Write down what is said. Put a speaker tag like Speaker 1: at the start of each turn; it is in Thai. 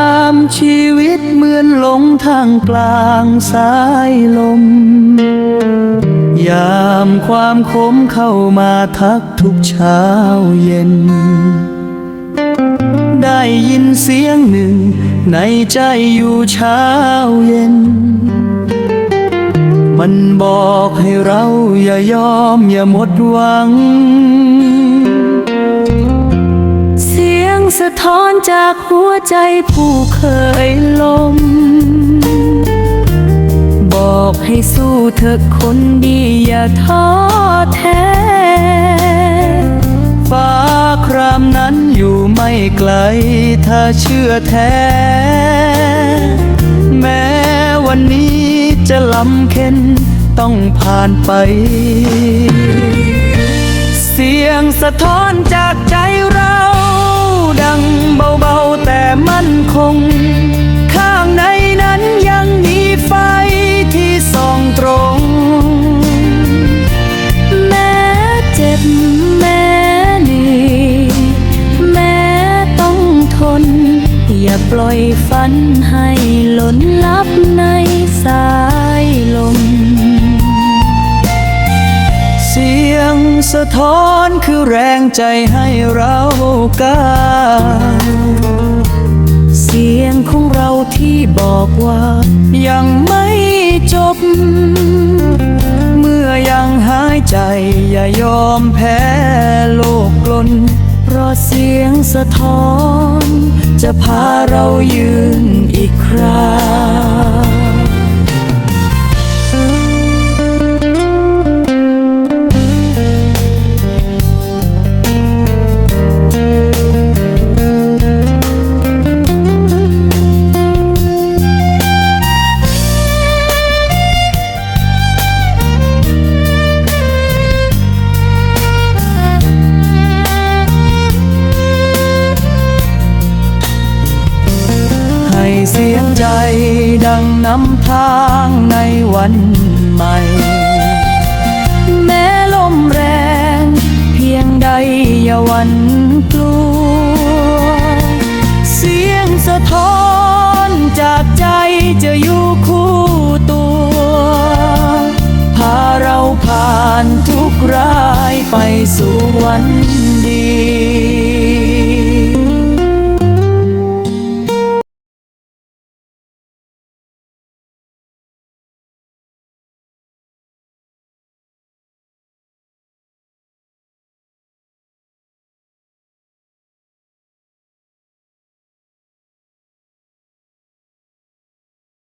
Speaker 1: ามชีวิตเหมือนหลงทางกลางสายลม ยามความคมเข้ามาทักทุกเช้าเย็น ได้ยินเสียงหนึ่งในใจอยู่เช้าเย็น มันบอกให้เราอย่ายอมอย่าหมดหวัง
Speaker 2: สะท้อนจากหัวใจผู้เคยลมบอกให้สู้เธอคนดีอย่าท้อแท้
Speaker 1: ฟ้าครามนั้นอยู่ไม่ไกล ถ้าเชื่อแท้ แม้วันนี้จะลำเค็นต้องผ่านไป เสียงสะท้อนจากใจเรา สะท้อนคือแรงใจให้เราก้าว
Speaker 2: เสียงของเราที่บอกว่า
Speaker 1: ยังไม่จบ เมื่อยังหายใจอย่ายอมแพ้โลกกลน
Speaker 2: เพราะเสียงสะท้อน
Speaker 1: จะพาเรายืนอีกครา งใจดังนำทางในวันใหม่
Speaker 2: แม้ลมแรงเพียงใดอย่าหวันกลัว
Speaker 1: เสียงสะท้อนจากใจจะอยู่คู่ตัว พาเราผ่านทุกรายไปสู่วันดี